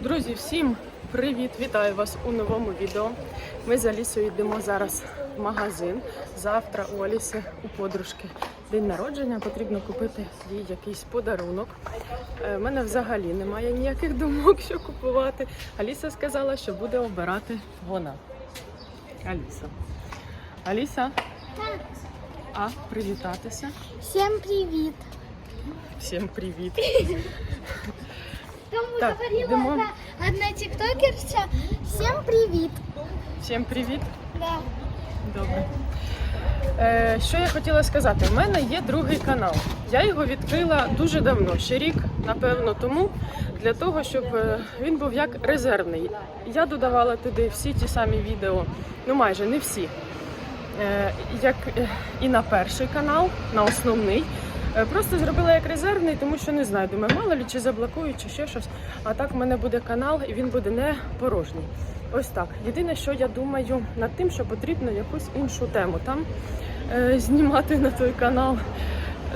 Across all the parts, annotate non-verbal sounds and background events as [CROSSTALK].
Друзі, всім привіт! Вітаю вас у новому відео. Ми з Алісою йдемо зараз в магазин. Завтра у Аліси у подружки день народження. Потрібно купити їй якийсь подарунок. У мене взагалі немає ніяких думок, що купувати. Аліса сказала, що буде обирати вона. Аліса. Аліса, а привітатися. Всем привет! Всім привіт. Кому Так, говорила йдемо. одна, одна тиктокерша, всем привет! Всім привіт. Да. Добре. Е, що я хотіла сказати? У мене є другий канал. Я його відкрила дуже давно, ще рік, напевно, тому, для того, щоб е, він був як резервний. Я додавала туди всі ті самі відео, ну майже не всі. Е, як е, і на перший канал, на основний. Е, Просто зробила як резервний, тому що не знаю, думаю, мало ли чи заблокують, чи ще щось. А так в мене буде канал і він буде не порожній. Ось так. Єдине, що я думаю над тим, що потрібно якусь іншу тему там е, знімати на той канал.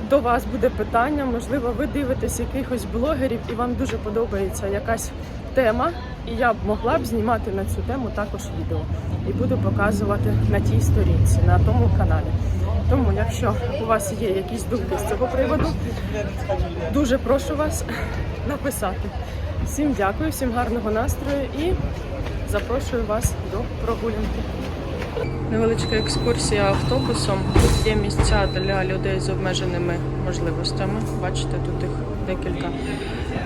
До вас буде питання, можливо, ви дивитесь якихось блогерів і вам дуже подобається якась тема, і я б могла б знімати на цю тему також відео і буду показувати на тій сторінці, на тому каналі. Тому, якщо у вас є якісь думки з цього приводу, дуже прошу вас написати. Всім дякую, всім гарного настрою і запрошую вас до прогулянки. Невеличка екскурсія автобусом. Тут є місця для людей з обмеженими можливостями. Бачите, тут їх декілька.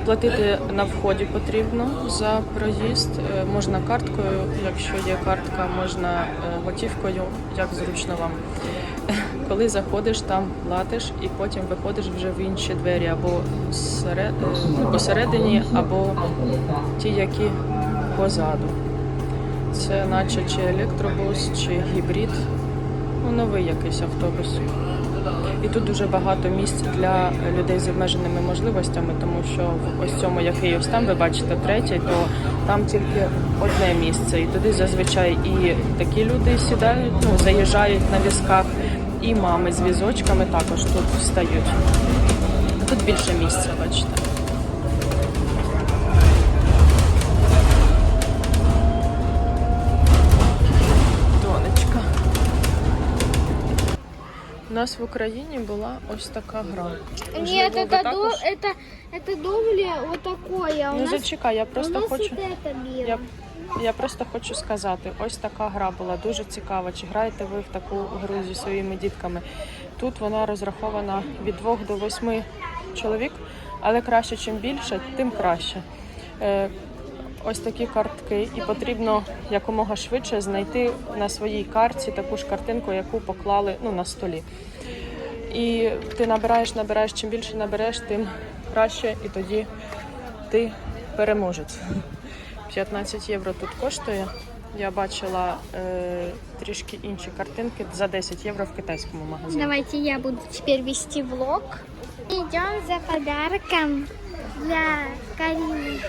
Платити на вході потрібно за проїзд. Е, Можна карткою, якщо є картка, можна е, готівкою, як зручно вам. [LAUGHS] Коли заходиш, там платиш і потім виходиш вже в інші двері або е, посередині, або ті, які позаду. Це наче чи електробус, чи гібрид. Ну, новий якийсь автобус. І тут дуже багато місць для людей з обмеженими можливостями, тому що в ось цьому, який ось там, ви бачите, третій, то там тільки одне місце. І туди зазвичай і такі люди сідають, ну, заїжджають на візках, і мами з візочками також тут встають. Тут більше місця, бачите. У нас в Україні була ось така гра. Можливо, Нет, ви это, також? до, это, это довле вот такое. а У Ну нас, зачекай, я у просто нас хочу. вот это было. Я, я просто хочу сказати, ось така гра була дуже цікава. Чи граєте ви в таку гру зі своїми дітками? Тут вона розрахована від 2 до 8 чоловік, але краще, чим більше, тим краще. Е, ось такі картки, і потрібно якомога швидше знайти на своїй картці таку ж картинку, яку поклали ну, на столі. І ти набираєш, набираєш, чим більше набереш, тим краще, і тоді ти переможець. 15 євро тут коштує. Я бачила е, трішки інші картинки за 10 євро в китайському магазині. Давайте я буду теперь вести влог. Идем за подарком для Карины.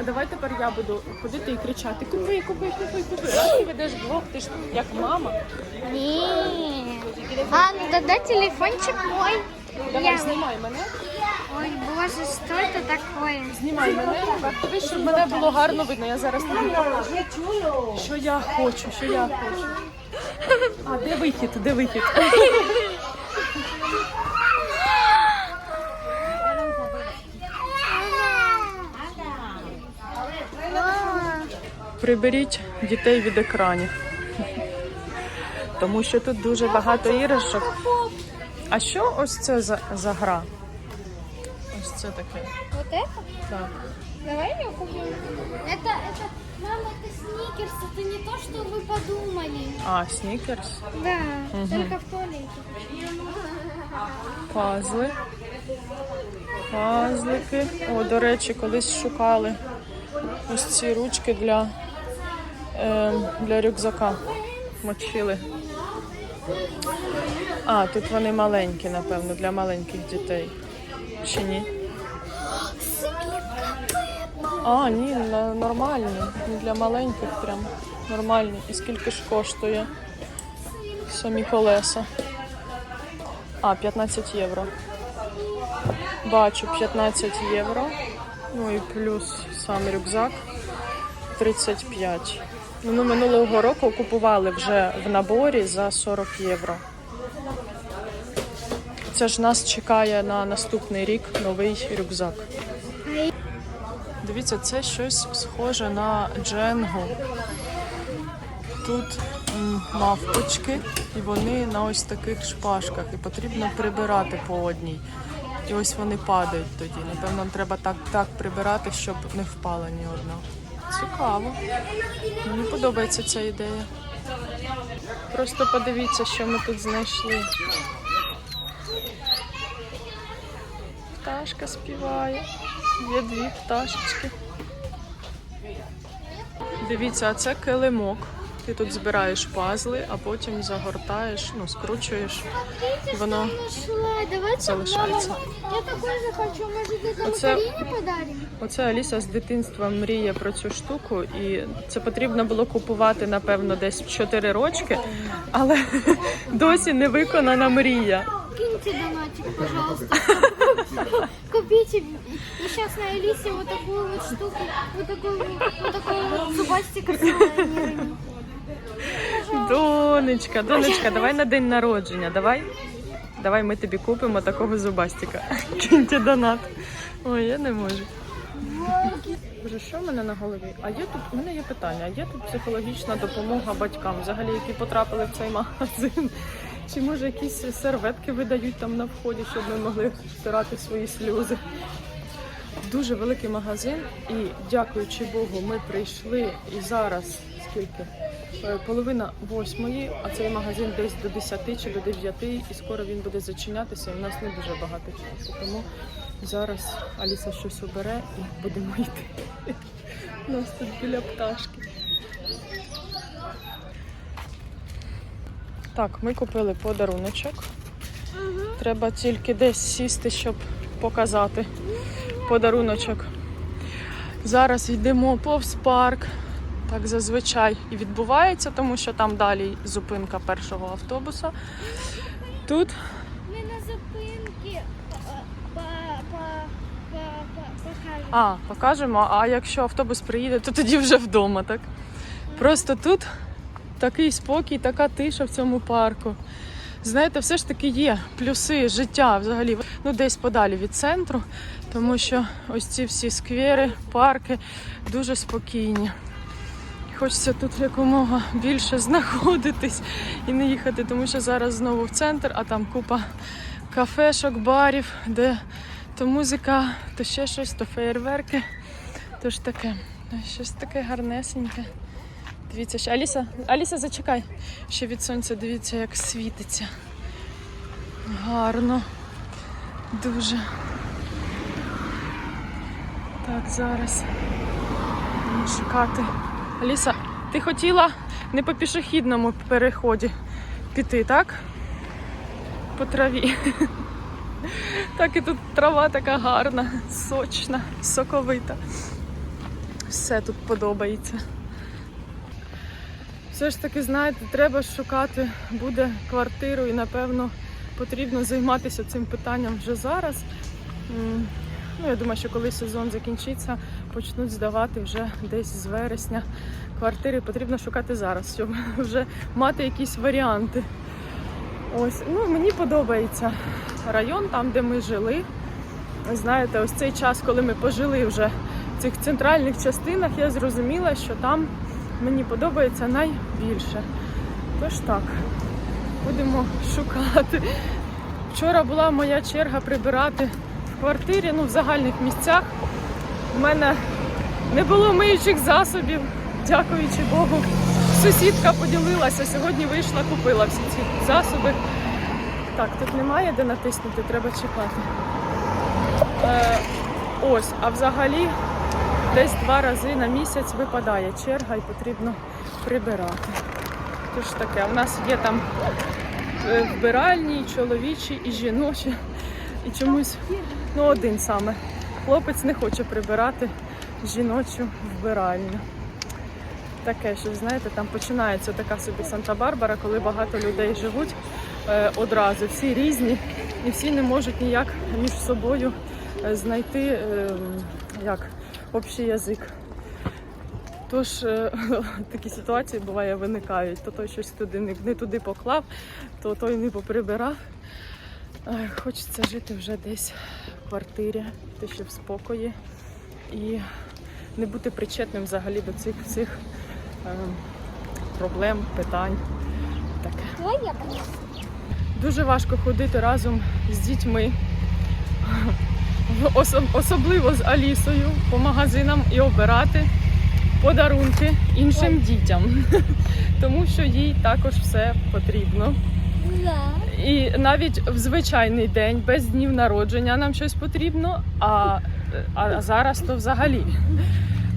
А давай тепер я буду ходити і кричати: Купи, купи, купи, купи. А ти ведеш блог, ти ж як мама. Нет. А, ну тогда телефончик мой. Давай, Я- знімай мене, Ой, боже, что это такое? знімай мене, тобі, щоб мене було гарно видно. Я зараз тобі покажу, що я хочу, що я хочу. А де вихід? Де вихід? [LAUGHS] Приберіть дітей від екранів. Тому що тут дуже багато іграшок. А що ось це за, за гра? Ось це таке. Вот это? Так. Давай я купим. Это, это, мама, это сникерс, это не то, что вы подумали. А, снікерс, Да, только в туалете. пазли. Пазлики. О, до речі, колись шукали ось ці ручки для, е, для рюкзака. Мочили. А, тут вони маленькі, напевно, для маленьких дітей. Чи ні? А, ні, нормальні. Не для маленьких прям. Нормальні. І скільки ж коштує? Самі колеса. А, 15 євро. Бачу 15 євро Ну і плюс сам рюкзак 35. Ну, ми минулого року купували вже в наборі за 40 євро. Це ж нас чекає на наступний рік новий рюкзак. Дивіться, це щось схоже на дженгу. Тут мавпочки, і вони на ось таких шпажках, і потрібно прибирати по одній. І ось вони падають тоді. Напевно, треба так, так прибирати, щоб не впала ні одна. Цікаво. Мені подобається ця ідея. Просто подивіться, що ми тут знайшли. Пташка співає. Є дві пташечки. Дивіться, а це килимок. Ти тут збираєш пазли, а потім загортаєш, ну, скручуєш. І воно залишається. я такой же хочу. Может, это мы Оце- Карине подарим? Оце Аліса з дитинства мріє про цю штуку, і це потрібно було купувати, напевно, десь в 4 рочки, але [LAUGHS] досі не виконана мрія. Киньте донатик, пожалуйста. Купите. И сейчас на Элисе вот такую вот штуку, вот такую, вот такого вот зубастика с. Донечка, донечка, давай на день народження. Давай. Давай ми тобі купимо такого зубастика. [LAUGHS] Киньте донат. Ой, я не можу. Боже, що в мене на голові? А є тут у мене є питання. Є тут психологічна допомога батькам, взагалі, які потрапили в цей магазин? Чи може якісь серветки видають там на вході, щоб ми могли стирати свої сльози? Дуже великий магазин, і дякуючи Богу, ми прийшли і зараз скільки? Е, Половина восьмої, а цей магазин десь до 10 чи до 9, і скоро він буде зачинятися. І в нас не дуже багато часу. Тому зараз Аліса щось обере і будемо йти. У нас тут біля пташки. Так, ми купили подаруночок. Треба тільки десь сісти, щоб показати подаруночок. Зараз йдемо повз парк. Так зазвичай і відбувається, тому що там далі зупинка першого автобуса. Тут Мы на зупинке по, по, по, по, покажем. А, покажемо. А якщо автобус приїде, то тоді вже вдома, так? Просто тут такий спокій, така тиша в цьому парку. Знаєте, все ж таки є плюси життя взагалі, ну десь подалі від центру, тому що ось ці всі сквери, парки дуже спокійні. Хочеться тут якомога більше знаходитись і не їхати, тому що зараз знову в центр, а там купа кафешок, барів, де то музика, то ще щось, то феєрверки. Тож таке, щось таке гарнесеньке. Дивіться, ще Аліса, Аліса, зачекай. Ще від сонця дивіться, як світиться. Гарно. Дуже. Так, зараз. Будемо шукати. Аліса, ти хотіла не по пішохідному переході піти, так? По траві. [LAUGHS] Так і тут трава така гарна, сочна, соковита. Все тут подобається. Все ж таки, знаєте, треба шукати буде квартиру і, напевно, потрібно займатися цим питанням вже зараз. Ну, я думаю, що коли сезон закінчиться, почнуть здавати вже десь з вересня квартири. Потрібно шукати зараз, щоб [LAUGHS] вже мати якісь варіанти. Ось, ну мені подобається район, там, де ми жили. Знаєте, ось цей час, коли ми пожили вже в цих центральних частинах, я зрозуміла, що там мені подобається найбільше. Тож так, будемо шукати. Вчора була моя черга прибирати в квартирі, ну в загальних місцях. У мене не було миючих засобів, дякуючи Богу. Сусідка поділилася, сьогодні вийшла, купила всі ці засоби. Так, тут немає де натиснути, треба чекати. Е, ось, а взагалі десь два рази на місяць випадає черга і потрібно прибирати. Тож таке, у нас є там е, вбиральні, і чоловічі, і жіночі. І чомусь, ну один саме. Хлопець не хоче прибирати жіночу вбиральню. Таке, що знаєте, там починається така собі Санта-Барбара, коли багато людей живуть одразу, всі різні, і всі не можуть ніяк між собою е, знайти е, як общий язик. Тож е, [LAUGHS] такі ситуації буває виникають. То той щось туди не, не туди поклав, то той не поприбирав. Хочеться жити вже десь в квартирі, ти ще в спокої і не бути причетним взагалі до цих всіх е, проблем, питань. Таке. Дуже важко ходити разом з дітьми, особливо з Алісою по магазинам і обирати подарунки іншим дітям, [LAUGHS] тому що їй також все потрібно. І навіть в звичайний день, без днів народження, нам щось потрібно, а, а зараз то взагалі.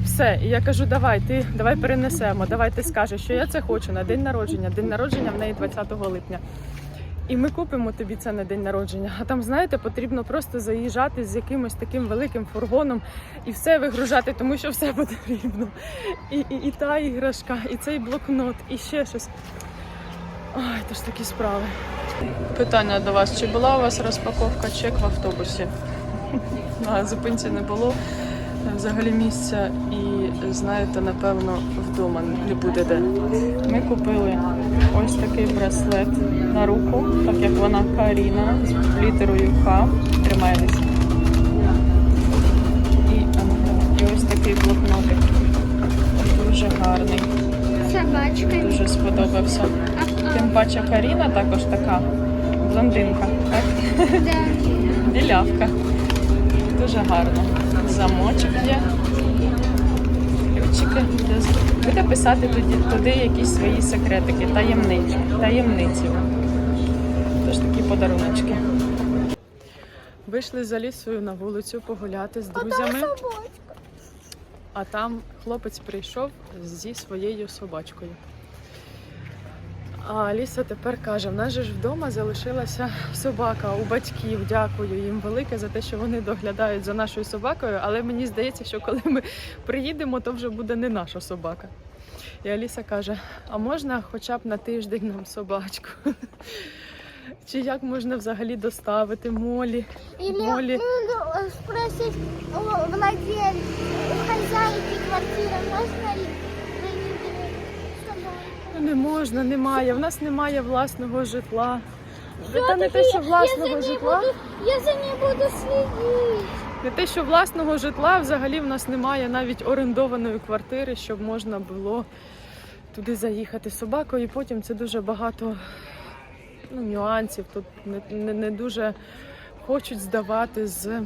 Все, і я кажу, давай, ти давай перенесемо, давай ти скажеш, що я це хочу на день народження. День народження в неї 20 липня. І ми купимо тобі це на день народження. А там, знаєте, потрібно просто заїжджати з якимось таким великим фургоном і все вигружати, тому що все [LAUGHS] потрібно. І, і, і та іграшка, і цей блокнот, і ще щось. Ой, то ж такі справи. Питання до вас: чи була у вас розпаковка чек в автобусі? [LAUGHS] На зупинці не було взагалі місця, і знаєте, напевно, вдома не буде де. Ми купили ось такий браслет на руку, так як вона Каріна з літерою К. Тримаємось. І, і ось такий блокнотик. Дуже гарний, Собачка. дуже сподобався. Тим паче Каріна також така блондинка, так? да. [LAUGHS] Білявка. Дуже гарно. Замочок є. Ключики. Де- Буде писати тоді, туди якісь свої секретики, таємниці. таємниці. Тож такі подаруночки. Вийшли за лісою на вулицю погуляти з друзями, а там хлопець прийшов зі своєю собачкою. А Аліса тепер каже: в нас же ж вдома залишилася собака у батьків. Дякую їм велике за те, що вони доглядають за нашою собакою. Але мені здається, що коли ми приїдемо, то вже буде не наша собака. І Аліса каже: а можна хоча б на тиждень нам собачку? [LAUGHS] Чи як можна взагалі доставити молі? Или Молли. ну, э, спросить у хозяйки квартиры, можно ли? Ну, Не можна, немає. В нас немає власного житла. Та Всё-таки не те, що я за власного житла. буду- я за ней буду следить. Не те, що власного житла, взагалі в нас немає навіть орендованої квартири, щоб можна було туди заїхати з собакою. І потім це дуже багато ну, нюансів. Тут не, не, не дуже хочуть здавати з,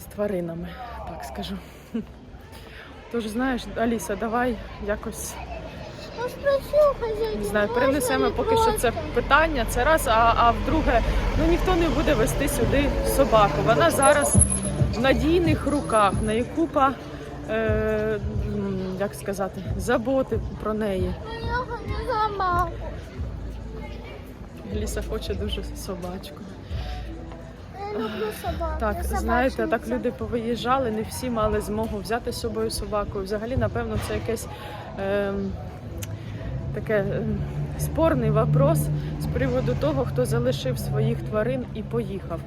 з тваринами, так скажу. Тож, знаєш, Аліса, давай якось не знаю, перенесемо поки що це питання. Це раз, а, а вдруге, ну ніхто не буде вести сюди собаку. Вона зараз в надійних руках, в неї купа, е, як сказати, заботи про неї. Ну, я хочу собаку. Ліса хоче дуже собачку. Люблю собаку. Так, знаєте, так люди повиїжджали, не всі мали змогу взяти з собою собаку. Взагалі, напевно, це якесь ем, таке ем, спорний вопрос з приводу того, хто залишив своїх тварин і поїхав.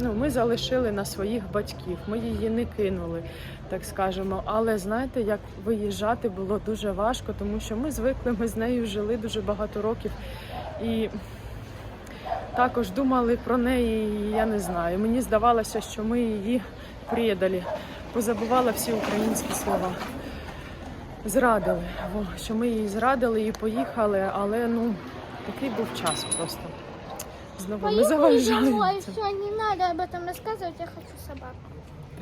Ну, ми залишили на своїх батьків, ми її не кинули, так скажемо. Але знаєте, як виїжджати було дуже важко, тому що ми звикли, ми з нею жили дуже багато років. І також думали про неї, і я не знаю. Мені здавалося, що ми її предали, позабувала всі українські слова. Зрадили, Во, що ми її зрадили і поїхали, але ну такий був час просто. Знову ми заважали. не надо об этом рассказывать, я хочу собаку.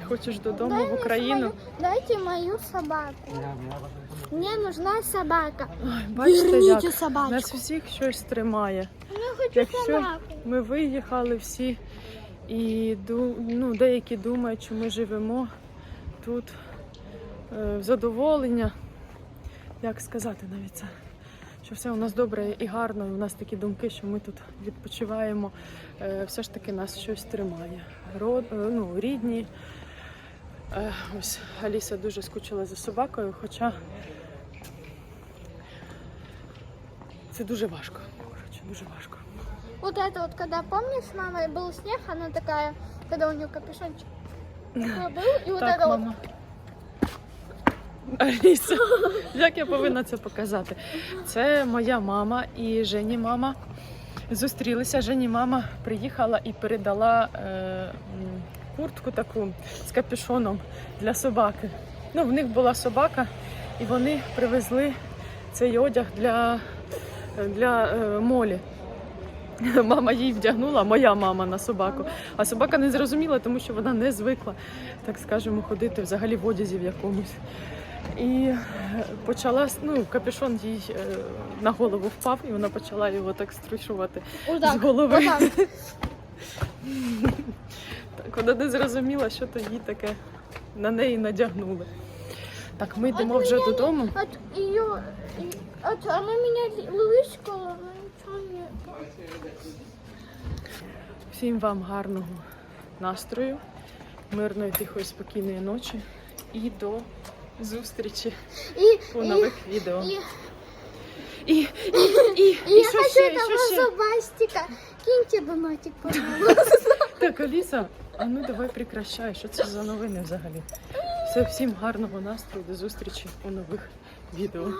Ти хочеш додому Дай в Україну? свою- дайте мою собаку. Мне нужна собака. Ой, бачите, як собачку. нас всіх щось тримає. Я хочу Якщо собаку. ми виїхали всі, і ну, деякі думають, що ми живемо тут е, в задоволення. Як сказати навіть це? Що все у нас добре і гарно, і у нас такі думки, що ми тут відпочиваємо. Е, Все ж таки нас щось тримає. Род, е, ну, рідні. Е, Ось Аліса дуже скучила за собакою, хоча це дуже важко. Коротше, дуже важко. Вот это вот, когда, помнишь, с мамой был снег, она такая, когда у нее капюшончик, пробыл, и вот Так, это вот мама. Аліса, як я повинна це показати? Це моя мама і Жені мама. Зустрілися. Жені мама приїхала і передала е, м, куртку таку з капюшоном для собаки. Ну, в них була собака, і вони привезли цей одяг для, для е, молі. [LAUGHS] Мама їй вдягнула, моя мама на собаку. А собака не зрозуміла, тому що вона не звикла, так скажемо, ходити взагалі в одязі в якомусь. І е, почала ну, капюшон їй е, на голову впав, і вона почала його так струшувати вот з голови. вот так. [LAUGHS] Так, вона не зрозуміла, що то їй таке на неї надягнули. Так, ми йдемо От вже мене додому. От ее, от, она меня лыскала, но ничего не... Всім вам гарного настрою, мирної, тихої, спокійної ночі і до зустрічі И, по нових відео. и, І, і, і, и і я що хочу ще? зубастика. Киньте донатик, пожалуйста. Так, Аліса, а ну давай прекращай, що це за новини взагалі. Все, всім гарного настрою, до зустрічі у нових відео.